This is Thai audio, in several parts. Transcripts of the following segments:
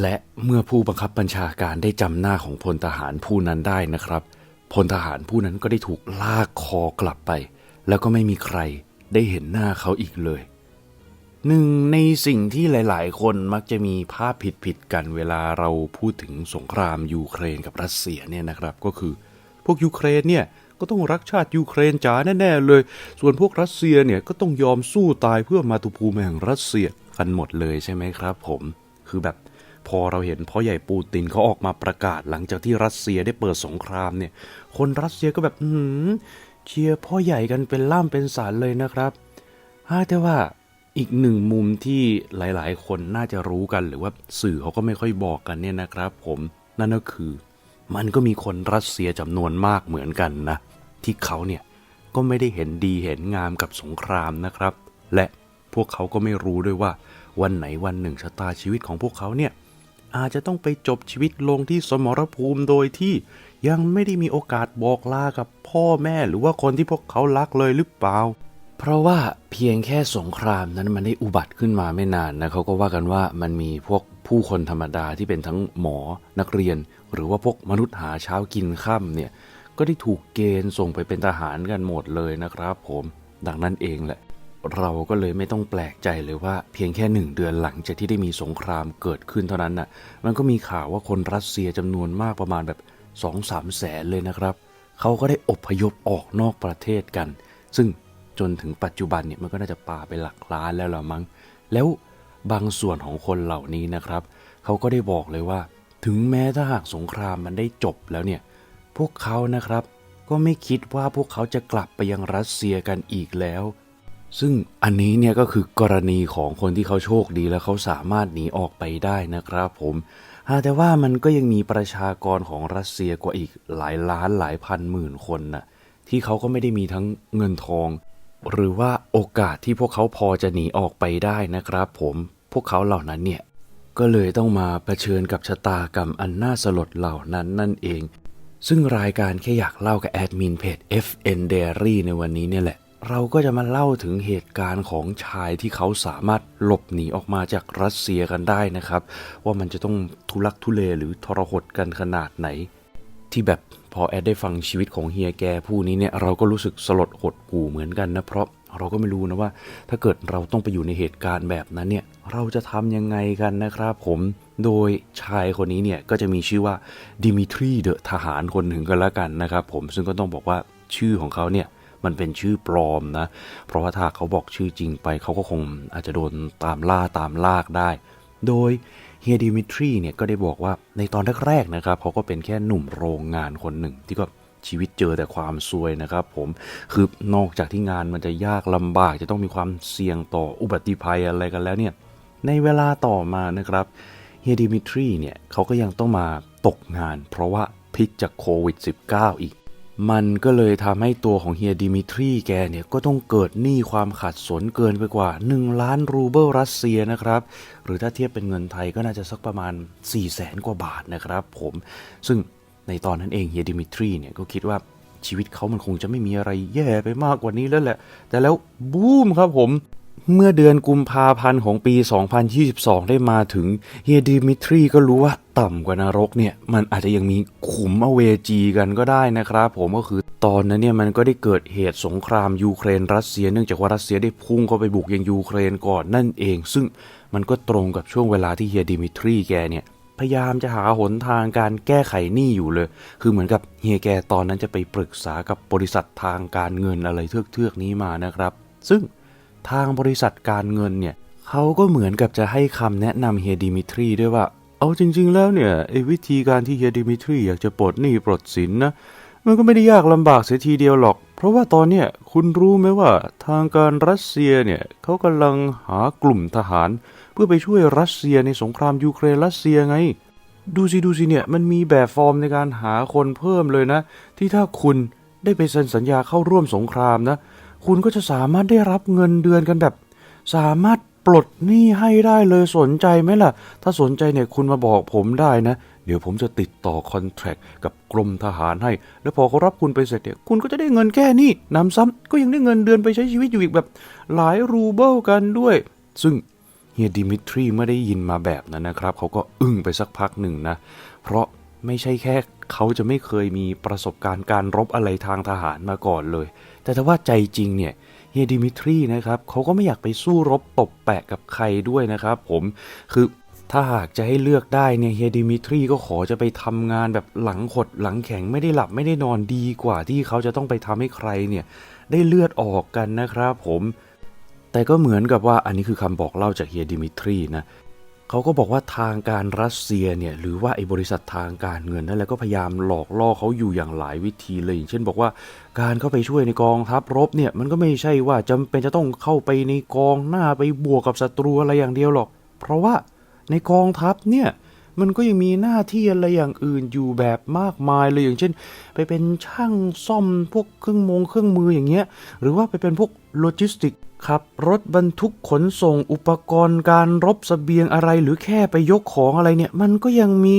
และเมื่อผู้บังคับบัญชาการได้จำหน้าของพลทหารผู้นั้นได้นะครับ พลทหารผู้นั้นก็ได้ถูกลากคอกลับไป แล้วก็ไม่มีใครได้เห็นหน้าเขาอีกเลย หนึ่งในสิ่งที่หลาย ๆ คนมักจะมีภาพผิดๆกันเวลาเราพูดถึงสงครามยูเครนกับรัสเซียเนี่ยนะครับ ก็คือพวกยูเครนเนี่ยก็ต้องรักชาติยูเครนจ๋าแน่ๆเลย ส่วนพวกรัสเซียเนี่ยก็ต้องยอมสู้ตายเพื่อมาตุภูมิแห่งรัสเซียกันหมดเลยใช่ไหมครับ ผม คือแบบ พอเราเห็นพ่อใหญ่ปูตินเขาออกมาประกาศหลังจากที่รัสเซียได้เปิดสงครามเนี่ย คนรัสเซียก็แบบอืมเชียร์พ่อใหญ่กันเป็นล่ำเป็นสารเลยนะครับแต่ว่าอีกหนึ่งมุมที่หลายๆ คนน่าจะรู้กันหรือว่าสื่อเขาก็ไม่ค่อยบอกกันเนี่ยนะครับ ผมนั่นก็คือ มันก็มีคนรัสเซียจำนวนมากเหมือนกันนะ ที่เขาเนี่ยก็ไม่ได้เห็นดีเห็นงามกับสงครามนะครับ และพวกเขาก็ไม่รู้ด้วยว่า วันไหนวันหนึ่งชะตาชีวิตของพวกเขาเนี่ย อาจจะต้องไปจบชีวิตลงที่สมรภูมิโดยที่ยังไม่ได้มีโอกาสบอกลากับพ่อแม่หรือว่าคนที่พวกเขารักเลยหรือเปล่า เพราะว่าเพียงแค่สงครามนั้นมันได้อุบัติขึ้นมาไม่นานนะเขาก็ว่ากันว่ามันมีพวกผู้คนธรรมดาที่เป็นทั้งหมอนักเรียน หรือว่าพวกมนุษย์หาเช้ากินค่ำเนี่ยก็ได้ถูกเกณฑ์ส่งไปเป็นทหารกันหมดเลยนะครับผมดังนั้นเองแหละ เราก็เลยไม่ต้องแปลกใจเลยว่า เพียงแค่หนึ่งเดือนหลังจากที่ได้มีสงครามเกิดขึ้นเท่านั้นน่ะ มันก็มีข่าวว่าคนรัสเซียจำนวนมากประมาณแบบ2องสามแสนเลยนะครับ เขาก็ได้อพยพออกนอกประเทศกัน ซึ่งจนถึงปัจจุบันเนี่ยมันก็น่าจะปาไปหลักล้านแล้วละมั้ง แล้วบางส่วนของคนเหล่านี้นะครับ เขาก็ได้บอกเลยว่า ถึงแม้ถ้าหากสงครามมันได้จบแล้วเนี่ย พวกเขานะครับ ก็ไม่คิดว่าพวกเขาจะกลับไปยังรัสเซียกันอีกแล้ว ซึ่งอันนี้เนี่ยก็คือกรณีของคนที่เขาโชคดีแล้วเขาสามารถหนีออกไปได้นะครับผมแต่ว่ามันก็ยังมีประชากรของรัสเซียกว่าอีกหลายล้านหลายพันหมื่นคนน่ะที่เขาก็ไม่ได้มีทั้งเงินทอง หรือว่าโอกาสที่พวกเขาพอจะหนีออกไปได้นะครับ ผมพวกเขาเหล่านั้นเนี่ยก็เลยต้องมาเผชิญกับชะตากรรมอันน่าสลดเหล่านั้นนั่นเอง ซึ่งรายการแค่อยากเล่ากับแอดมินเพจ FN Diary ในวันนี้เนี่ยแหละ เราก็จะมาเล่าถึงเหตุการณ์ของชายที่เขาสามารถหลบหนีออกมาจากรัสเซียกันได้นะครับ ว่ามันจะต้องทุลักทุเลหรือทรหดกันขนาดไหน ที่แบบพอแอดได้ฟังชีวิตของเฮียแกผู้นี้เนี่ยเราก็รู้สึกสลดหดหู่เหมือนกันนะ เพราะเราก็ไม่รู้นะว่า ถ้าเกิดเราต้องไปอยู่ในเหตุการณ์แบบนั้นเนี่ยเราจะทำยังไงกันนะครับผมโดยชายคนนี้เนี่ยก็จะมีชื่อว่าดิมิทรีเดอะทหารคนหนึ่งก็แล้วกันนะครับผมซึ่งก็ต้องบอกว่าชื่อของเขาเนี่ย มันเป็นชื่อปลอมนะ เพราะว่าถ้าเขาบอกชื่อจริงไปเขาก็คงอาจจะโดนตามล่าตามลากได้ โดยเฮียดิมิทรีเนี่ยก็ได้บอกว่าในตอนแรกๆนะครับเขาก็เป็นแค่หนุ่มโรงงานคนหนึ่งที่ก็ชีวิตเจอแต่ความซวยนะครับผมคือนอกจากที่งานมันจะยากลำบากจะต้องมีความเสี่ยงต่ออุบัติภัยอะไรกันแล้วเนี่ยในเวลาต่อมานะครับเฮียดิมิทรีเนี่ยเขาก็ยังต้องมาตกงาน เพราะว่าพิษจากโควิด -19 อีก มันก็เลยทำให้ตัวของเฮียดิมิทรีแกเนี่ยก็ต้องเกิดหนี้ความขัดสนเกินไปกว่า 1 ล้านรูเบิลรัสเซียนะครับ หรือถ้าเทียบเป็นเงินไทยก็น่าจะสักประมาณ 4 0 0แสนกว่าบาทนะครับผมซึ่งในตอนนั้นเองเฮียดิมิทรีเนี่ยก็คิดว่าชีวิตเขามันคงจะไม่มีอะไรแย่ไปมากกว่านี้แล้วแหละ แต่แล้วบูมครับผม เมื่อเดือนกุมภาพันธ์ของปี 2022 ได้มาถึงเฮียดิมิทรีก็รู้ว่าต่ำกว่านรกเนี่ย มันอาจจะยังมีขุมอเวจีกันก็ได้นะครับผมก็คือตอนนั้นเนี่ยมันก็ได้เกิดเหตุสงครามยูเครนรัสเซียเนื่องจากว่ารัสเซียได้พุ่งเข้าไปบุกยังยูเครนก่อนนั่นเอง ซึ่งมันก็ตรงกับช่วงเวลาที่เฮียดิมิทรีแกเนี่ยพยายามจะหาหนทางการแก้ไขหนี้อยู่เลย คือเหมือนกับเฮียแกตอนนั้นจะไปปรึกษากับบริษัททางการเงินอะไรเทือกๆนี้มานะครับ ซึ่ง ทางบริษัทการเงินเนี่ยเขาก็เหมือนกับจะให้คำแนะนำเฮียดิมิทรีด้วยว่า เอาจริง ๆ แล้วเนี่ยไอ้วิธีการที่เฮียดิมิทรีอยากจะปลดหนี้ปลดสินนะมันก็ไม่ได้ยากลำบากเสียทีเดียวหรอก เพราะว่าตอนเนี้ยคุณรู้ไหมว่าทางการรัสเซียเนี่ยเขากำลังหากลุ่มทหาร เพื่อไปช่วยรัสเซียในสงครามยูเครนรัสเซียไง ดูสิดูสิเนี่ยมันมีแบบฟอร์มในการหาคนเพิ่มเลยนะ ที่ถ้าคุณได้ไปเซ็นสัญญาเข้าร่วมสงครามนะ คุณก็จะสามารถได้รับเงินเดือนกันแบบ สามารถปลดหนี้ให้ได้เลยสนใจไหมล่ะ ถ้าสนใจเนี่ยคุณมาบอกผมได้นะ เดี๋ยวผมจะติดต่อคอนแท c t กับกรมทหารให้ แล้วพอเขารับคุณไปเสร็จเนี่ยคุณก็จะได้เงินแค่นี้นำซ้ำก็ยังได้เงินเดือนไปใช้ชีวิตอยู่อีกแบบหลายรูเบิลกันด้วย ซึ่งเฮียดิมิทรีเมื่อได้ยินมาแบบนั้นนะครับ เขาก็อึ้งไปสักพักหนึ่งนะ เพราะไม่ใช่แค่เขาจะไม่เคยมีประสบการณ์การรบอะไรทางทหารมาก่อนเลย แต่ถ้าว่าใจจริงเนี่ยเฮียดิมิทรีนะครับเขาก็ไม่อยากไปสู้รบตบแปะกับใครด้วยนะครับ ผมคือถ้าหากจะให้เลือกได้เนี่ยเฮียดิมิทรีก็ขอจะไปทำงานแบบหลังขดหลังแข็งไม่ได้หลับไม่ได้นอนดีกว่าที่เขาจะต้องไปทำให้ใครเนี่ยได้เลือดออกกันนะครับผม แต่ก็เหมือนกับว่าอันนี้คือคำบอกเล่าจากเฮียดิมิทรีนะเขาก็บอกว่าทางการรัสเซียเนี่ยหรือว่าไอ้บริษัททางการเงินนั่นแหละก็พยายามหลอกล่อเขาอยู่อย่างหลายวิธีเลยอย่างเช่นบอกว่าการเข้าไปช่วยในกองทัพรบเนี่ยมันก็ไม่ใช่ว่าจำเป็นจะต้องเข้าไปในกองหน้าไปบวกกับศัตรูอะไรอย่างเดียวหรอก เพราะว่าในกองทัพเนี่ยมันก็ยังมีหน้าที่อะไรอย่างอื่นอยู่แบบมากมายเลยอย่างเช่น ไปเป็นช่างซ่อมพวกเครื่องมงเครื่องมืออย่างเงี้ยหรือว่าไปเป็นพวกโลจิสติก ขับรถบรรทุกขนส่งอุปกรณ์การรบสเสบียงอะไรหรือแค่ไปยกของอะไรเนี่ย มันก็ยังมี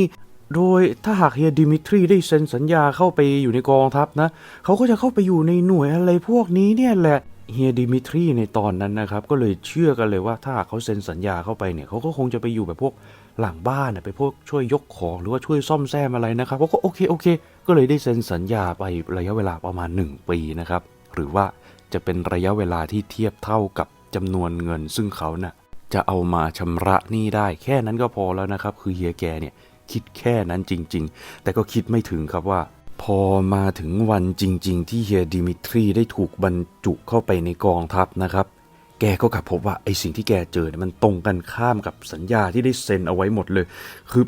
โดยถ้าหากเฮียดิมิทรีได้เซ็นสัญญาเข้าไปอยู่ในกองทัพนะ เขาก็จะเข้าไปอยู่ในหน่วยอะไรพวกนี้เนี่ยแหละเฮียดิมิทรีในตอนนั้นนะครับ ก็เลยเชื่อกันเลยว่าถ้าหากเขาเซ็นสัญญาเข้าไปเนี่ยเขาก็คงจะไปอยู่แบบพวกหลังบ้านไปพวกช่วยยกของหรือว่าช่วยซ่อมแซมอะไรนะครับเขาก็โอเคโอเค ก็เลยได้เซ็นสัญญาไประยะเวลาประมาณ 1 ปีนะครับหรือว่า จะเป็นระยะเวลาที่เทียบเท่ากับจำนวนเงิน ซึ่งเขาน่ะจะเอามาชำระหนี้ได้ แค่นั้นก็พอแล้วนะครับ คือเฮียแกเนี่ยคิดแค่นั้นจริง ๆ แต่ก็คิดไม่ถึงครับว่า พอมาถึงวันจริง ๆ ที่เฮียดิมิทรีได้ถูกบรรจุเข้าไปในกองทัพนะครับ แกก็กลับพบว่าไอ้สิ่งที่แกเจอเนี่ยมันตรงกันข้ามกับสัญญาที่ได้เซ็นเอาไว้หมดเลย คือ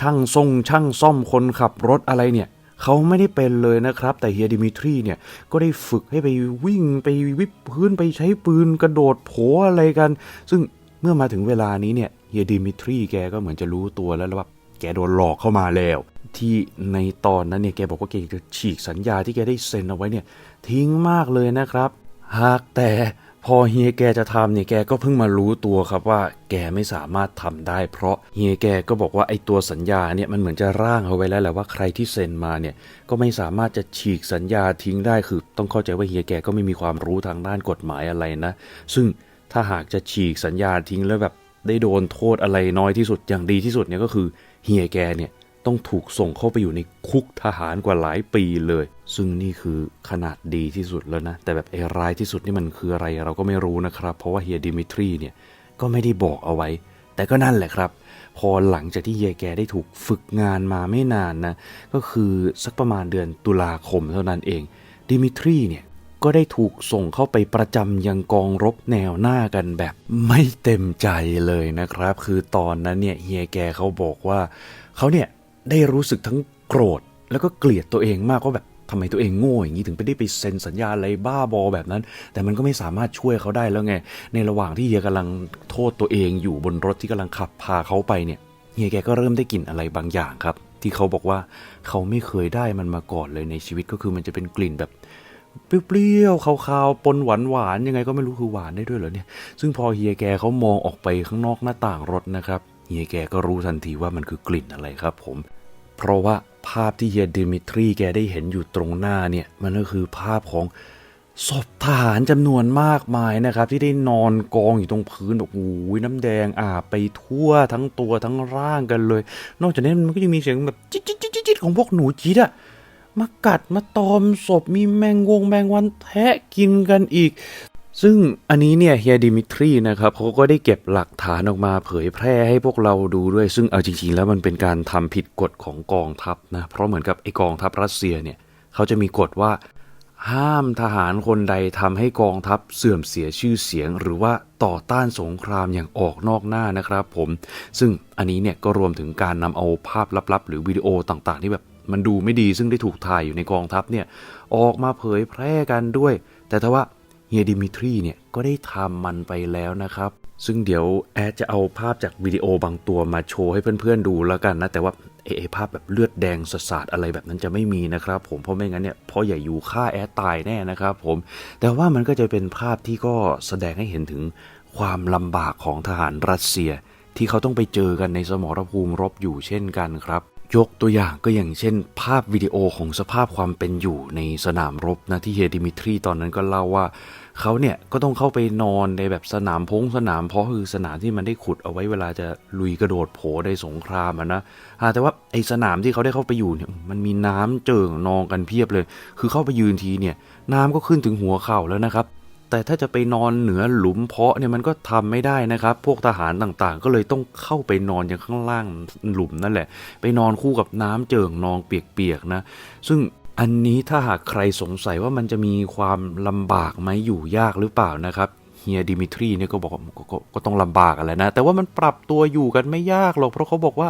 ช่างทรงช่างซ่อมคนขับรถอะไรเนี่ย เขาไม่ได้เป็นเลยนะครับ แต่เฮียดิมิทรีเนี่ยก็ได้ฝึกให้ไปวิ่งไปวิบพื้นไปใช้ปืนกระโดดโผอะไรกัน ซึ่งเมื่อมาถึงเวลานี้เนี่ยเฮียดิมิทรีแกก็เหมือนจะรู้ตัวแล้วว่าแกโดนหลอกเข้ามาแล้ว ที่ในตอนนั้นเนี่ยแกบอกว่าแกจะฉีกสัญญาที่แกได้เซ็นเอาไว้เนี่ยทิ้งมากเลยนะครับ หากแต่ พอเฮียแกจะทำเนี่ยแกก็เพิ่งมารู้ตัวครับว่าแกไม่สามารถทำได้ เพราะเฮียแกก็บอกว่าไอ้ตัวสัญญาเนี่ยมันเหมือนจะร่างเอาไว้แล้วแหละว่าใครที่เซ็นมาเนี่ยก็ไม่สามารถจะฉีกสัญญาทิ้งได้คือ ต้องเข้าใจว่าเฮียแกก็ไม่มีความรู้ทางด้านกฎหมายอะไรนะ ซึ่งถ้าหากจะฉีกสัญญาทิ้งแล้วแบบได้โดนโทษอะไรน้อยที่สุดอย่างดีที่สุดเนี่ยก็คือเฮียแกเนี่ยต้องถูกส่งเข้าไปอยู่ในคุกทหารกว่าหลายปีเลย ซึ่งนี่คือขนาดดีที่สุดแล้วนะ แต่แบบไอ้ร้ายที่สุดนี่มันคืออะไรเราก็ไม่รู้นะครับ เพราะว่าเฮียดิมิทรีเนี่ยก็ไม่ได้บอกเอาไว้ แต่ก็นั่นแหละครับ พอหลังจากที่เฮียแกได้ถูกฝึกงานมาไม่นานนะ ก็คือสักประมาณเดือนตุลาคมเท่านั้นเอง ดิมิทรีเนี่ยก็ได้ถูกส่งเข้าไปประจำยังกองรบแนวหน้ากันแบบไม่เต็มใจเลยนะครับ คือตอนนั้นเนี่ยเฮียแกเขาบอกว่าเขาเนี่ยได้รู้สึกทั้งโกรธแล้วก็เกลียดตัวเองมากว่าแบบ ทำไมตัวเองโง่อย่างนี้ถึงไปได้ไปเซ็นสัญญาอะไรบ้าบอแบบนั้น แต่มันก็ไม่สามารถช่วยเขาได้แล้วไง ในระหว่างที่เฮียกำลังโทษตัวเองอยู่บนรถที่กำลังขับพาเขาไปเนี่ยเฮียแกก็เริ่มได้กลิ่นอะไรบางอย่างครับ ที่เขาบอกว่าเขาไม่เคยได้มันมาก่อนเลยในชีวิตก็คือมันจะเป็นกลิ่นแบบเปรี้ยวๆคาวๆปนหวานหวานๆยังไงก็ไม่รู้คือหวานได้ด้วยเหรอเนี่ย ซึ่งพอเฮียแกเขามองออกไปข้างนอกหน้าต่างรถนะครับเฮียแกก็รู้ทันทีว่ามันคือกลิ่นอะไรครับผม เพราะว่าภาพที่เฮียดิมิทรีแกได้เห็นอยู่ตรงหน้าเนี่ย มันก็คือภาพของศพทหารจำนวนมากมายนะครับ ที่ได้นอนกองอยู่ตรงพื้นแบบโอ้ยน้ำแดงอาบไปทั่วทั้งตัวทั้งร่างกันเลย นอกจากนี้มันก็ยังมีเสียงแบบจิ๊ดจิ๊ดจิ๊ดจิ๊ดของพวกหนูจี๊ดอะมากัดมาตอมศพมีแมงวงแมงวันแทะกินกันอีก ซึ่งอันนี้เนี่ยเฮียดิมิทรีนะครับเขาก็ได้เก็บหลักฐานออกมาเผยแพร่ให้พวกเราดูด้วย ซึ่งเอาจริงๆ แล้วมันเป็นการทำผิดกฎของกองทัพนะ เพราะเหมือนกับไอกองทัพรัสเซียเนี่ยเขาจะมีกฎว่า ห้ามทหารคนใดทำให้กองทัพเสื่อมเสียชื่อเสียง หรือว่าต่อต้านสงครามอย่างออกนอกหน้านะครับผม ซึ่งอันนี้เนี่ยก็รวมถึงการนำเอาภาพลับๆ หรือวิดีโอต่างๆ ที่แบบมันดูไม่ดีซึ่งได้ถูกถ่ายอยู่ในกองทัพเนี่ยออกมาเผยแพร่กันด้วย แต่ถ้าว่า เฮียดิมิทรีเนี่ยก็ได้ทำมันไปแล้วนะครับ ซึ่งเดี๋ยวแอดจะเอาภาพจากวิดีโอบางตัวมาโชว์ให้เพื่อนๆดูแล้วกันนะ แต่ว่าไอ้ไอ้ภาพแบบเลือดแดงสาดอะไรแบบนั้นจะไม่มีนะครับ ผมเพราะไม่งั้นเนี่ยพ่อใหญ่อยู่ฆ่าแอดตายแน่นะครับผมแต่ว่ามันก็จะเป็นภาพที่ก็แสดงให้เห็นถึงความลำบากของทหารรัสเซีย ที่เขาต้องไปเจอกันในสมรภูมิรบอยู่เช่นกันครับ ยกตัวอย่างก็อย่างเช่น ภาพวิดีโอของสภาพความเป็นอยู่ในสนามรบนะที่เฮดิมิทรีตอนนั้นก็เล่าว่าเขาเนี่ยก็ต้องเข้าไปนอนในแบบสนามพงสนามเพาะคือสนามที่มันได้ขุดเอาไว้เวลาจะลุยกระโดดโผในสงครามอะนะแต่ว่าไอสนามที่เขาได้เข้าไปอยู่เนี่ยมันมีน้ำเจิ่งนองกันเพียบเลย คือเข้าไปยืนทีเนี่ยน้ำก็ขึ้นถึงหัวเข่าแล้วนะครับ แต่ถ้าจะไปนอนเหนือหลุมเพาะเนี่ยมันก็ทำไม่ได้นะครับ พวกทหารต่างๆ ก็เลยต้องเข้าไปนอนอย่างข้างล่างหลุมนั่นแหละ ไปนอนคู่กับน้ำเจิ่งนองเปียกๆนะ ซึ่งอันนี้ถ้าหากใครสงสัยว่ามันจะมีความลำบากไหมอยู่ยากหรือเปล่านะครับเฮียดิมิทรีเนี่ยก็บอกก็ก็ก็ต้องลำบากอะไรนะ แต่ว่ามันปรับตัวอยู่กันไม่ยากหรอก เพราะเขาบอกว่า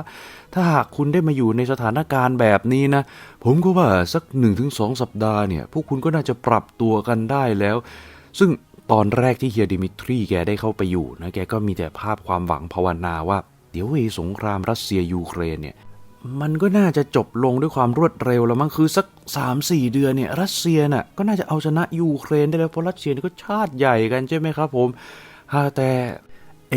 ถ้าหากคุณได้มาอยู่ในสถานการณ์แบบนี้นะ ผมก็ว่าสัก1นถึงสสัปดาห์เนี่ย พวกคุณก็น่าจะปรับตัวกันได้แล้ว ซึ่งตอนแรกที่เฮียดิมิทรีแกได้เข้าไปอยู่นะแกก็มีแต่ภาพความหวังภาวนาว่า เดี๋ยวไอ้สงครามรัสเซียยูเครนเนี่ยมันก็น่าจะจบลงด้วยความรวดเร็วแล้วมั้งคือสัก 3-4 เดือนเนี่ยรัสเซียน่ะก็น่าจะเอาชนะยูเครนได้แล้วเพราะรัสเซียนี่ก็ชาติใหญ่กันใช่ไหมครับผมฮะแต่ไอ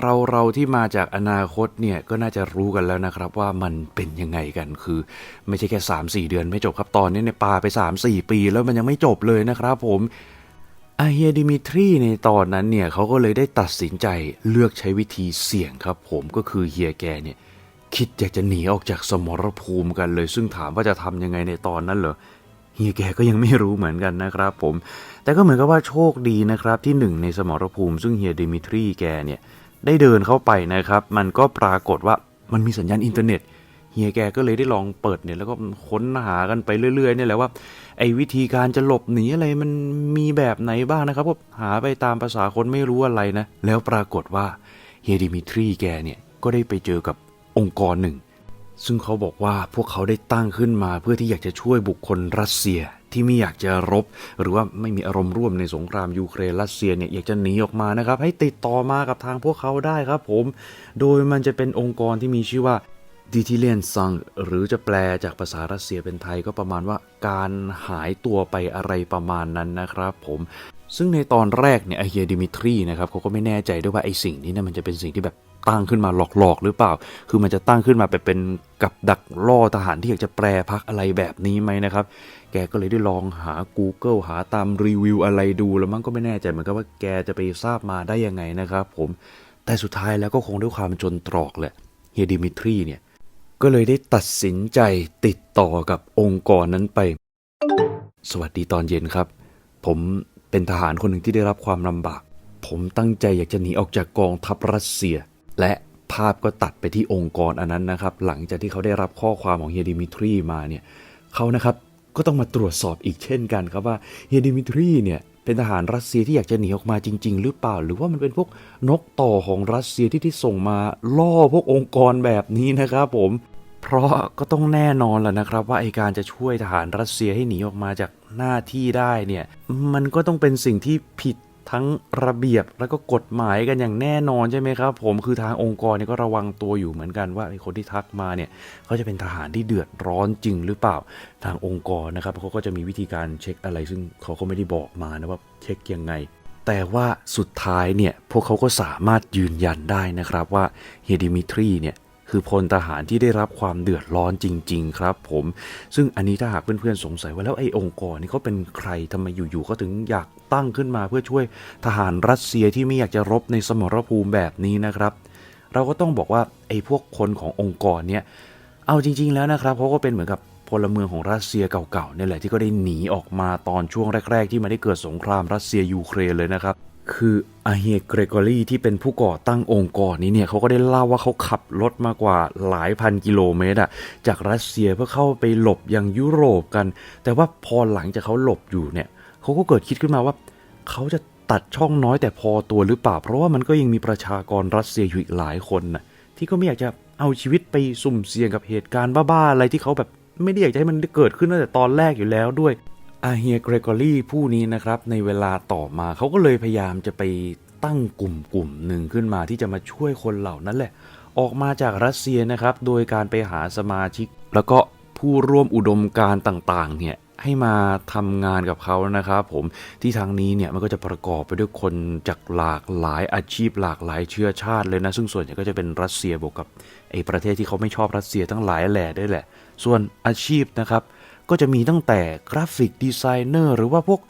เราเราที่มาจากอนาคตเนี่ยก็น่าจะรู้กันแล้วนะครับว่ามันเป็นยังไงกันคือ ไม่ใช่แค่ 3-4 เดือนไม่จบครับตอนนี้เนี่ยปาไป 3-4 ปีแล้วมันยังไม่จบเลยนะครับผม อาเฮียดิมิทรีในตอนนั้นเนี่ยเขาก็เลยได้ตัดสินใจเลือกใช้วิธีเสี่ยงครับ ผมก็คือเฮียแกเนี่ยคิดอยากจะหนีออกจากสมรภูมิกันเลย ซึ่งถามว่าจะทำยังไงในตอนนั้นเหรอเฮียแกก็ยังไม่รู้เหมือนกันนะครับผม แต่ก็เหมือนกับว่าโชคดีนะครับที่หนึ่งในสมรภูมิ ซึ่งเฮียดิมิทรีแกเนี่ยได้เดินเข้าไปนะครับ มันก็ปรากฏว่ามันมีสัญญาณอินเทอร์เน็ตเฮียแกก็เลยได้ลองเปิดเนี่ยแล้วก็ค้นหากันไปเรื่อยๆเนี่ยแหละว่า ไอ้วิธีการจะหลบหนีอะไรมันมีแบบไหนบ้างนะครับก็หาไปตามภาษาคนไม่รู้อะไรนะ แล้วปรากฏว่าเฮดิมิทรีแกเนี่ย ก็ได้ไปเจอกับองค์กรหนึ่ง ซึ่งเขาบอกว่าพวกเขาได้ตั้งขึ้นมาเพื่อที่อยากจะช่วยบุคคลรัสเซียที่ไม่อยากจะรบ หรือว่าไม่มีอารมณ์ร่วมในสงครามยูเครนรัสเซียเนี่ยอยากจะหนีออกมานะครับ ให้ติดต่อมากับทางพวกเขาได้ครับผม โดยมันจะเป็นองค์กรที่มีชื่อว่า ดิทิเลียนซังหรือจะแปลจากภาษารัสเซียเป็นไทยก็ประมาณว่าการหายตัวไปอะไรประมาณนั้นนะครับผมซึ่งในตอนแรกเนี่ยไอเฮียดิมิทรีนะครับเขาก็ไม่แน่ใจด้วยว่าไอสิ่งนี้เนี่ยมันจะเป็นสิ่งที่แบบตั้งขึ้นมาหลอกๆ หรือเปล่า คือมันจะตั้งขึ้นมาแบบเป็นกับดักล่อทหารที่อยากจะแปรพักอะไรแบบนี้ไหมนะครับ แกก็เลยได้ลองหา Google หาตามรีวิวอะไรดูแล้วมันก็ไม่แน่ใจเหมือนกันว่าแกจะไปทราบมาได้ยังไงนะครับผม แต่สุดท้ายแล้วก็คงด้วยความจนตรอกแหละ เฮียดิมิทรีเนี่ย ก็เลยได้ตัดสินใจติดต่อกับองค์กรนั้นไป สวัสดีตอนเย็นครับ ผมเป็นทหารคนหนึ่งที่ได้รับความลำบาก ผมตั้งใจอยากจะหนีออกจากกองทัพรัสเซีย และภาพก็ตัดไปที่องค์กรอันนั้นนะครับ หลังจากที่เขาได้รับข้อความของเฮดิมิทรีมาเนี่ยเขานะครับก็ต้องมาตรวจสอบอีกเช่นกันครับว่าเฮดิมิทรีเนี่ยเป็นทหารรัสเซียที่อยากจะหนีออกมาจริง ๆ หรือเปล่า หรือว่ามันเป็นพวกนกต่อของรัสเซียที่ที่ส่งมาล่อพวกองค์กรแบบนี้นะครับผม เพราะก็ต้องแน่นอนแหละนะครับ ว่าไอการจะช่วยทหารรัสเซียให้หนีออกมาจากหน้าที่ได้เนี่ยมันก็ต้องเป็นสิ่งที่ผิดทั้งระเบียบแล้วก็กฎหมายกันอย่างแน่นอนใช่ไหมครับ ผมคือทางองค์กรเนี่ยก็ระวังตัวอยู่เหมือนกันว่าไอคนที่ทักมาเนี่ยเขาจะเป็นทหารที่เดือดร้อนจริงหรือเปล่าทางองค์กรนะครับเขาก็จะมีวิธีการเช็คอะไร ซึ่งเขาก็ไม่ได้บอกมานะว่าเช็คยังไง แต่ว่าสุดท้ายเนี่ยพวกเขาก็สามารถยืนยันได้นะครับว่าเฮดิมิทรีเนี่ย คือพลทหารที่ได้รับความเดือดร้อนจริง ๆ ครับ ผม ซึ่งอันนี้ถ้าหากเพื่อนๆสงสัยว่าแล้วไอ้องค์กรนี่เขาเป็นใครทำไมอยู่ๆเขาถึงอยากตั้งขึ้นมาเพื่อช่วยทหารรัสเซียที่ไม่อยากจะรบในสมรภูมิแบบนี้นะครับ เราก็ต้องบอกว่าไอ้พวกคนขององค์กรเนี่ยเอาจริง ๆ แล้วนะครับเขาก็เป็นเหมือนกับพลเมืองของรัสเซียเก่าๆเนี่ยแหละที่ก็ได้หนีออกมาตอนช่วงแรก ๆ ที่มันได้เกิดสงครามรัสเซียยูเครนเลยนะครับ คืออาเฮียเกรกอรี่ที่เป็นผู้ก่อตั้งองค์กรนี้เนี่ยเขาก็ได้เล่าว่าเขาขับรถมากว่าหลายพันกิโลเมตรอะจากรัสเซียเพื่อเข้าไปหลบยังยุโรปกัน แต่ว่าพอหลังจากเขาหลบอยู่เนี่ยเขาก็เกิดคิดขึ้นมาว่าเขาจะตัดช่องน้อยแต่พอตัวหรือเปล่า เพราะว่ามันก็ยังมีประชากรรัสเซียอยู่อีกหลายคนน่ะที่ก็ไม่อยากจะเอาชีวิตไปสุ่มเสี่ยงกับเหตุการณ์บ้าๆอะไรที่เขาแบบไม่ได้อยากจะให้มันเกิดขึ้นตั้งแต่ตอนแรกอยู่แล้วด้วย อาเฮียเกรกอรี่ผู้นี้นะครับในเวลาต่อมาเขาก็เลยพยายามจะไปตั้งกลุ่มกลุ่มหนึ่งขึ้นมาที่จะมาช่วยคนเหล่านั้นแหละ ออกมาจากรัสเซียนะครับ โดยการไปหาสมาชิก แล้วก็ผู้ร่วมอุดมการต่างๆเนี่ยให้มาทำงานกับเขานะครับผมที่ทางนี้เนี่ยมันก็จะประกอบไปด้วยคนจากหลากหลายอาชีพหลากหลายเชื้อชาติเลยนะ ซึ่งส่วนใหญ่ก็จะเป็นรัสเซียบวกกับไอ้ประเทศที่เขาไม่ชอบรัสเซียทั้งหลายแหล่ด้วยแหละ ส่วนอาชีพนะครับ ก็จะมีตั้งแต่กราฟิกดีไซเนอร์หรือว่าพวก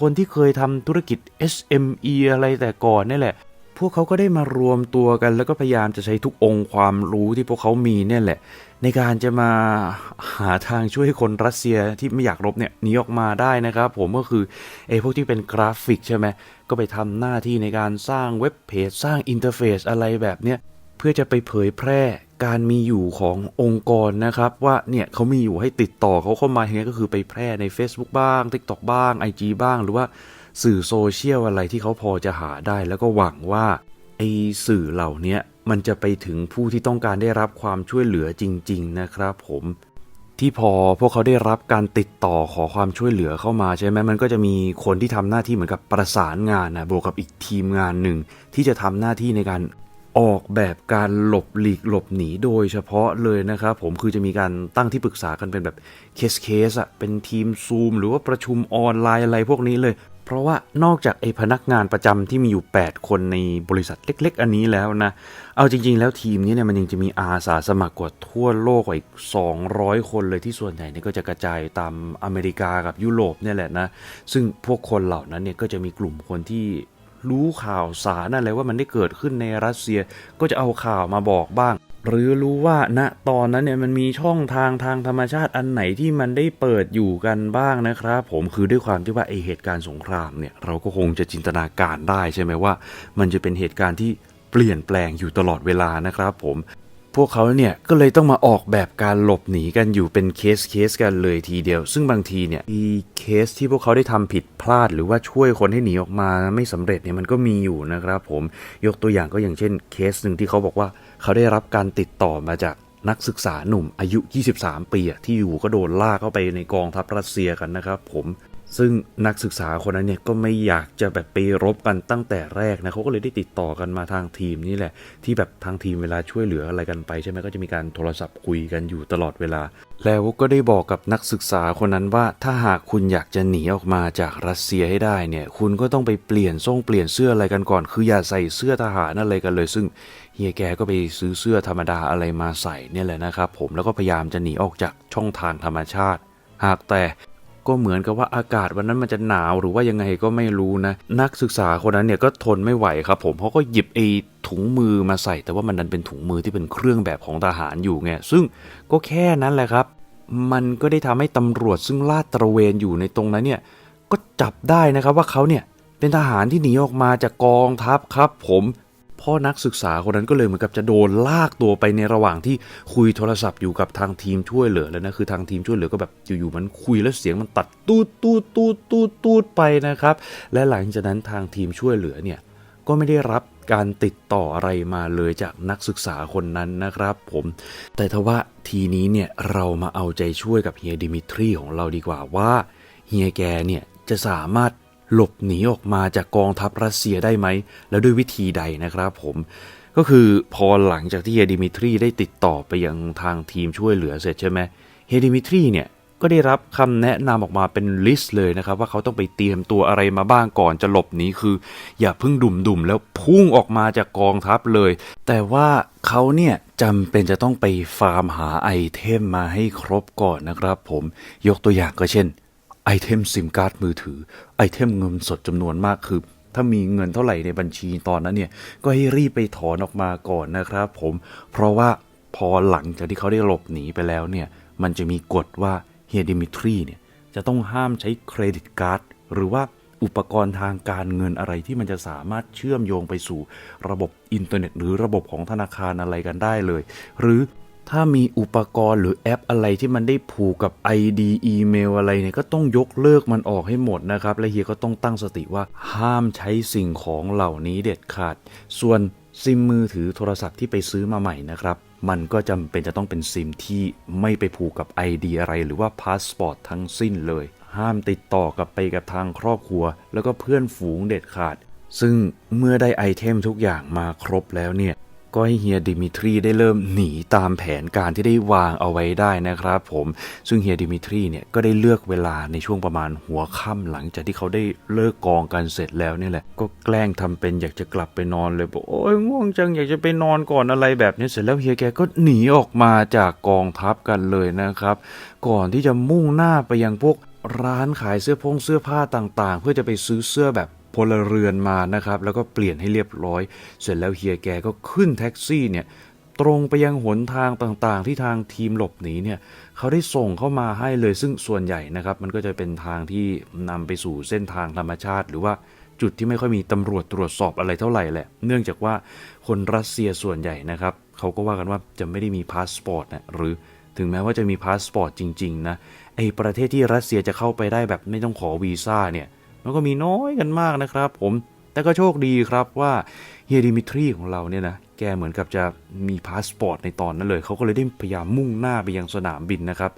คนที่เคยทำธุรกิจ SME อะไรแต่ก่อนนี่แหละ พวกเขาก็ได้มารวมตัวกันแล้วก็พยายามจะใช้ทุกองค์ความรู้ที่พวกเขามีเนี่ยแหละ ในการจะมาหาทางช่วยให้คนรัสเซียที่ไม่อยากรบเนี่ยหนีออกมาได้นะครับ ผมก็คือไอ้พวกที่เป็นกราฟิกใช่ไหมก็ไปทำหน้าที่ในการสร้างเว็บเพจสร้างอินเทอร์เฟซอะไรแบบเนี้ย เพื่อจะไปเผยแพร่การมีอยู่ขององค์กรนะครับ ว่าเนี่ยเขามีอยู่ให้ติดต่อเขาเข้ามาอย่างเงี้ก็คือไปแพร่ใน Facebook บ้าง TikTok บ้าง IG บ้าง หรือว่าสื่อโซเชียลอะไรที่เขาพอจะหาได้ แล้วก็หวังว่าไอสื่อเหล่านี้มันจะไปถึงผู้ที่ต้องการได้รับความช่วยเหลือจริง ๆ นะครับ ผมที่พอพวกเขาได้รับการติดต่อขอความช่วยเหลือเข้ามาใช่ไหมมันก็จะมีคนที่ทำหน้าที่เหมือนกับประสานงานนะบวกกับอีกทีมงานหนึ่งที่จะทำหน้าที่ในการ ออกแบบการหลบหลีกหลบหนีโดยเฉพาะเลยนะครับผมคือจะมีการตั้งที่ปรึกษากันเป็นแบบเคสเคสอะเป็นทีมซูมหรือว่าประชุมออนไลน์อะไรพวกนี้เลย เพราะว่านอกจากไอ้พนักงานประจำที่มีอยู่ 8 คนในบริษัทเล็ก ๆ อันนี้แล้วนะ เอาจริง ๆ แล้วทีมนี้เนี่ยมันยังจะมีอาสาสมัครกว่าทั่วโลกกว่าอีก 200 คนเลยที่ส่วนใหญ่เนี่ยก็จะกระจายตามอเมริกากับยุโรปเนี่ยแหละนะซึ่งพวกคนเหล่านั้นเนี่ยก็จะมีกลุ่มคนที่ รู้ข่าวสารอะไรว่ามันได้เกิดขึ้นในรัสเซียก็จะเอาข่าวมาบอกบ้าง หรือรู้ว่าณตอนนั้นเนี่ยมันมีช่องทางทางธรรมชาติอันไหนที่มันได้เปิดอยู่กันบ้างนะครับผมคือด้วยความที่ว่าไอเหตุการณ์สงครามเนี่ยเราก็คงจะจินตนาการได้ใช่ไหมว่า มันจะเป็นเหตุการณ์ที่เปลี่ยนแปลงอยู่ตลอดเวลานะครับผม พวกเขาเนี่ยก็เลยต้องมาออกแบบการหลบหนีกันอยู่เป็นเคสเคสกันเลยทีเดียว ซึ่งบางทีเนี่ยมีเคสที่พวกเขาได้ทำผิดพลาด หรือว่าช่วยคนให้หนีออกมาไม่สำเร็จเนี่ยมันก็มีอยู่นะครับผมยกตัวอย่างก็อย่างเช่นเคสหนึ่งที่เขาบอกว่าเขาได้รับการติดต่อมาจากนักศึกษาหนุ่มอายุ 23 ปีที่อยู่ก็โดนลากเข้าไปในกองทัพรัสเซียกันนะครับผม ซึ่งนักศึกษาคนนั้นเนี่ยก็ไม่อยากจะแบบไปรบกันตั้งแต่แรกนะเขาก็เลยได้ติดต่อกันมาทางทีมนี่แหละ ที่แบบทางทีมเวลาช่วยเหลืออะไรกันไป ใช่ไหมก็จะมีการโทรศัพท์คุยกันอยู่ตลอดเวลา แล้วก็ได้บอกกับนักศึกษาคนนั้นว่าถ้าหากคุณอยากจะหนีออกมาจากรัสเซียให้ได้เนี่ย คุณก็ต้องไปเปลี่ยนทรงเปลี่ยนเสื้ออะไรกันก่อน คืออย่าใส่เสื้อทหารอะไรกันเลย ซึ่งเฮียแกก็ไปซื้อเสื้อธรรมดาอะไรมาใส่เนี่ยแหละนะครับผมแล้วก็พยายามจะหนีออกจากช่องทางธรรมชาติ หากแต่ ก็เหมือนกับว่าอากาศวันนั้นมันจะหนาวหรือว่ายังไงก็ไม่รู้นะ นักศึกษาคนนั้นเนี่ยก็ทนไม่ไหวครับ ผมเขาก็หยิบไอ้ถุงมือมาใส่ แต่ว่ามันดันเป็นถุงมือที่เป็นเครื่องแบบของทหารอยู่ไงซึ่งก็แค่นั้นแหละครับ มันก็ได้ทำให้ตำรวจซึ่งลาดตระเวนอยู่ในตรงนั้นเนี่ยก็จับได้นะครับว่าเขาเนี่ยเป็นทหารที่หนีออกมาจากกองทัพครับ ผม พ่อนักศึกษาคนนั้นก็เลยเหมือนกับจะโดนลากตัวไปในระหว่างที่คุยโทรศัพท์อยู่กับทางทีมช่วยเหลือแล้วนะคือทางทีมช่วยเหลือก็แบบอยู่ๆมันคุยแล้วเสียงมันตัดตูดตูดตูดตูดตูดไปนะครับ และหลังจากนั้นทางทีมช่วยเหลือเนี่ยก็ไม่ได้รับการติดต่ออะไรมาเลยจากนักศึกษาคนนั้นนะครับผมแต่ทว่าทีนี้เนี่ยเรามาเอาใจช่วยกับเฮียดิมิทรีของเราดีกว่าว่าเฮียแกเนี่ยจะสามารถ หลบหนีออกมาจากกองทัพรัสเซียได้ไหม แล้วด้วยวิธีใดนะครับผมก็คือพอหลังจากที่เฮดิมิทรีได้ติดต่อไปยังทางทีมช่วยเหลือเสร็จใช่ไหมเฮดิมิทรีเนี่ยก็ได้รับคำแนะนำออกมาเป็นลิสต์เลยนะครับ ว่าเขาต้องไปเตรียมตัวอะไรมาบ้างก่อนจะหลบหนีคือ อย่าเพิ่งดุ่มดุมๆแล้วพุ่งออกมาจากกองทัพเลย แต่ว่าเขาเนี่ยจำเป็นจะต้องไปฟาร์มหาไอเทมมาให้ครบก่อนนะครับผมยกตัวอย่างก็เช่น เทมซิมการ์ดมือถือ ไอเทมเงินสดจำนวนมากคือ ถ้ามีเงินเท่าไหร่ในบัญชีตอนนั้นเนี่ย ก็ให้รีบไปถอนออกมาก่อนนะครับผม เพราะว่าพอหลังจากที่เขาได้หลบหนีไปแล้วเนี่ย มันจะมีกฎว่าเฮียดิมิทรีเนี่ยจะต้องห้ามใช้เครดิตการ์ดหรือว่าอุปกรณ์ทางการเงินอะไรที่มันจะสามารถเชื่อมโยงไปสู่ ระบบอินเทอร์เน็ต หรือระบบของธนาคารอะไรกันได้เลย หรือ ถ้ามีอุปกรณ์หรือแอปอะไรที่มันได้ผูกกับ ID อีเมลอะไรเนี่ยก็ต้องยกเลิกมันออกให้หมดนะครับ และเฮียก็ต้องตั้งสติว่าห้ามใช้สิ่งของเหล่านี้เด็ดขาด ส่วนซิมมือถือโทรศัพท์ที่ไปซื้อมาใหม่นะครับ มันก็จำเป็นจะต้องเป็นซิมที่ไม่ไปผูกกับ ID อะไรหรือว่าพาสปอร์ตทั้งสิ้นเลย ห้ามติดต่อกับไปกับทางครอบครัว แล้วก็เพื่อนฝูงเด็ดขาด ซึ่งเมื่อได้ไอเทมทุกอย่างมาครบแล้วเนี่ย ก็ให้เฮียดิมิทรีได้เริ่มหนีตามแผนการที่ได้วางเอาไว้ได้นะครับผมซึ่งเฮียดิมิทรีเนี่ยก็ได้เลือกเวลาในช่วงประมาณหัวค่ำหลังจากที่เขาได้เลิกกองกันเสร็จแล้วนี่แหละ ก็แกล้งทำเป็นอยากจะกลับไปนอนเลยบอกโอ้ยง่วงจังอยากจะไปนอนก่อนอะไรแบบนี้เสร็จแล้วเฮียแกก็หนีออกมาจากกองทัพกันเลยนะครับ ก่อนที่จะมุ่งหน้าไปยังพวกร้านขายเสื้อพงเสื้อผ้าต่างๆ เพื่อจะไปซื้อเสื้อแบบ พลเรือนมานะครับ แล้วก็เปลี่ยนให้เรียบร้อย เสร็จแล้วเฮียแกก็ขึ้นแท็กซี่เนี่ยตรงไปยังหนทางต่างๆ ที่ทางทีมหลบหนีเนี่ยเขาได้ส่งเข้ามาให้เลยซึ่งส่วนใหญ่นะครับ มันก็จะเป็นทางที่นำไปสู่เส้นทางธรรมชาติ หรือว่าจุดที่ไม่ค่อยมีตำรวจตรวจสอบอะไรเท่าไหร่แหละ เนื่องจากว่าคนรัสเซียส่วนใหญ่นะครับเขาก็ว่ากันว่าจะไม่ได้มีพาสปอร์ตนะหรือถึงแม้ว่าจะมีพาสปอร์ตจริง ๆ นะไอประเทศที่รัสเซียจะเข้าไปได้แบบไม่ต้องขอวีซ่าเนี่ย มันก็มีน้อยกันมากนะครับ ผมแต่ก็โชคดีครับว่าเฮียดิมิทรีของเราเนี่ยนะแกเหมือนกับจะมีพาสปอร์ตในตอนนั้นเลยเขาก็เลยได้พยายามมุ่งหน้าไปยังสนามบินนะครับ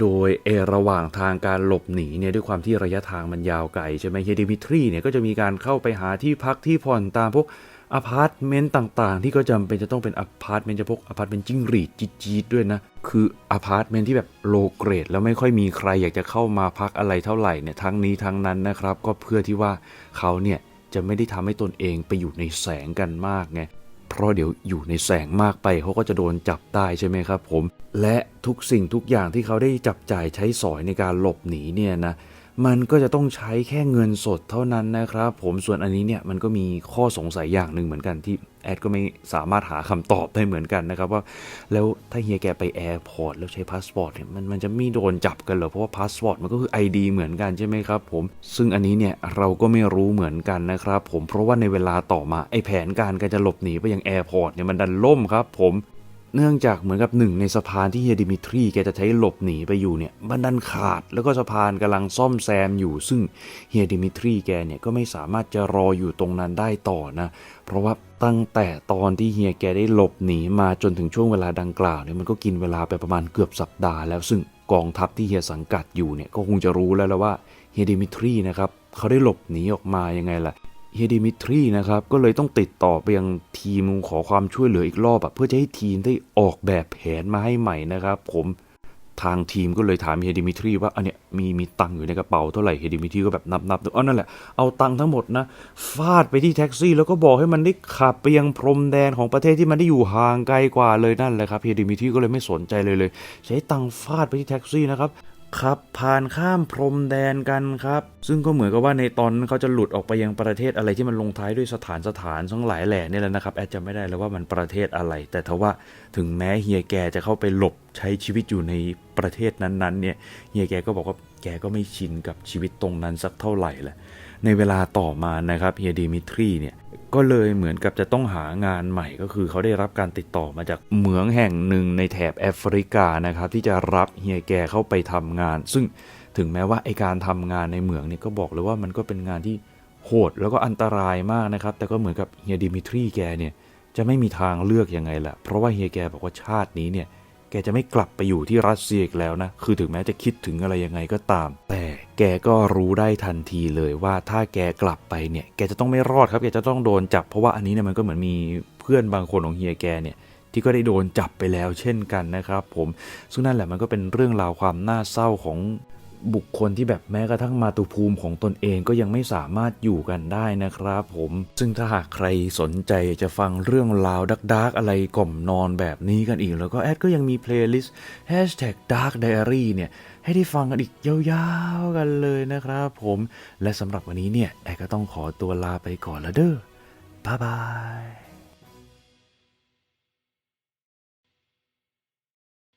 โดยเอระหว่างทางการหลบหนีเนี่ยด้วยความที่ระยะทางมันยาวไกลใช่ไหมเฮดิมิทรีเนี่ยก็จะมีการเข้าไปหาที่พักที่ผ่อนตามพวก อพาร์ตเมนต์ต่างๆ ที่ก็จำเป็นจะต้องเป็นอพาร์ตเมนต์จะพวกอพาร์ตเมนต์จิ้งหรีดจี๊ดๆด้วยนะ คืออพาร์ตเมนต์ที่แบบโลเกรด แล้วไม่ค่อยมีใครอยากจะเข้ามาพักอะไรเท่าไหร่เนี่ยทั้งนี้ทั้งนั้นนะครับ ก็เพื่อที่ว่าเขาเนี่ยจะไม่ได้ทำให้ตนเองไปอยู่ในแสงกันมากไงเพราะเดี๋ยวอยู่ในแสงมากไปเขาก็จะโดนจับได้ใช่ไหมครับผม และทุกสิ่งทุกอย่างที่เขาได้จับจ่ายใช้สอยในการหลบหนีเนี่ยนะ มันก็จะต้องใช้แค่เงินสดเท่านั้นนะครับ ผมส่วนอันนี้เนี่ยมันก็มีข้อสงสัยอย่างหนึ่งเหมือนกันที่แอดก็ไม่สามารถหาคำตอบได้เหมือนกันนะครับว่าแล้วถ้าเฮียแกไปแอร์พอร์ตแล้วใช้พาสปอร์ตเนี่ยมันมันจะไม่โดนจับกันเหรอ เพราะว่าพาสปอร์ตมันก็คือ ID เหมือนกันใช่ไหมครับผมซึ่งอันนี้เนี่ยเราก็ไม่รู้เหมือนกันนะครับผมเพราะว่าในเวลาต่อมาไอแผนการการจะหลบหนีไปยังแอร์พอร์ตเนี่ยมันดันล่มครับผม เนื่องจากเหมือนกับหนึ่งในสะพานที่เฮียดิมิทรีแกจะใช้หลบหนีไปอยู่เนี่ยมันดันขาดแล้วก็สะพานกำลังซ่อมแซมอยู่ ซึ่งเฮียดิมิทรีแกเนี่ยก็ไม่สามารถจะรออยู่ตรงนั้นได้ต่อนะ เพราะว่าตั้งแต่ตอนที่เฮียแกได้หลบหนีมาจนถึงช่วงเวลาดังกล่าวเนี่ยมันก็กินเวลาไปประมาณเกือบสัปดาห์แล้วซึ่งกองทัพที่เฮียสังกัดอยู่เนี่ยก็คงจะรู้แล้วละว่าเฮียดิมิทรีนะครับเขาได้หลบหนีออกมายังไงล่ะ เฮดิมิทรีนะครับ ก็เลยต้องติดต่อไปยังทีมขอความช่วยเหลืออีกรอบอะเพื่อจะให้ทีมได้ออกแบบแผนมาให้ใหม่นะครับ ผมทางทีมก็เลยถามเฮดิมิทรีว่าอันเนี้ยมีมีตังค์อยู่ในกระเป๋าเท่าไหร่เฮดิมิทรีก็แบบนับนับดูอ๋อนั่นแหละเอาตังค์ทั้งหมดนะฟาดไปที่แท็กซี่ แล้วก็บอกให้มันได้ขับไปยังพรมแดนของประเทศที่มันได้อยู่ห่างไกลกว่าเลยนั่นแหละครับเฮดิมิทรีก็เลยไม่สนใจเลยเลย ใช้ตังค์ฟาดไปที่แท็กซี่นะครับ ขับผ่านข้ามพรมแดนกันครับ ซึ่งก็เหมือนกับว่าในตอนนั้นเขาจะหลุดออกไปยังประเทศอะไรที่มันลงท้ายด้วยสถานสถานทั้งหลายแหล่นี่แหละนะครับแอดจำไม่ได้แล้วว่ามันประเทศอะไร แต่ทว่าถึงแม้เฮียแกจะเข้าไปหลบใช้ชีวิตอยู่ในประเทศนั้นๆเนี่ยเฮียแกก็บอกว่าแกก็ไม่ชินกับชีวิตตรงนั้นสักเท่าไหร่แหละในเวลาต่อมานะครับเฮียดิมิทรีเนี่ย ก็เลยเหมือนกับจะต้องหางานใหม่ก็คือเขาได้รับการติดต่อมาจากเหมืองแห่งหนึ่งในแถบแอฟริกานะครับ ที่จะรับเฮียแกเข้าไปทำงาน ซึ่งถึงแม้ว่าไอการทำงานในเหมืองเนี่ยก็บอกเลยว่ามันก็เป็นงานที่โหดแล้วก็อันตรายมากนะครับ แต่ก็เหมือนกับเฮียดิมิทรีแกเนี่ยจะไม่มีทางเลือกยังไงล่ะเพราะว่าเฮียแกบอกว่าชาตินี้เนี่ย แกจะไม่กลับไปอยู่ที่รัสเซียอีกแล้วนะ คือถึงแม้จะคิดถึงอะไรยังไงก็ตาม แต่แกก็รู้ได้ทันทีเลยว่าถ้าแกกลับไปเนี่ย แกจะต้องไม่รอดครับ แกจะต้องโดนจับ เพราะว่าอันนี้เนี่ยมันก็เหมือนมีเพื่อนบางคนของเฮียแกเนี่ยที่ก็ได้โดนจับไปแล้วเช่นกันนะครับผม ซึ่งนั่นแหละมันก็เป็นเรื่องราวความน่าเศร้าของ บุคคลที่แบบแม้กระทั่งมาตุภูมิของตนเองก็ยังไม่สามารถอยู่กันได้นะครับผม ซึ่งถ้าหากใครสนใจจะฟังเรื่องราวดักๆอะไรกล่อมนอนแบบนี้กันอีก แล้วก็แอดก็ยังมีเพลย์ลิสต์ Hashtag Dark Diary เนี่ยให้ได้ฟังกันอีกยาวๆกันเลยนะครับผม และสำหรับวันนี้เนี่ยแอดก็ต้องขอตัวลาไปก่อนแล้วเด้อบ๊ายบาย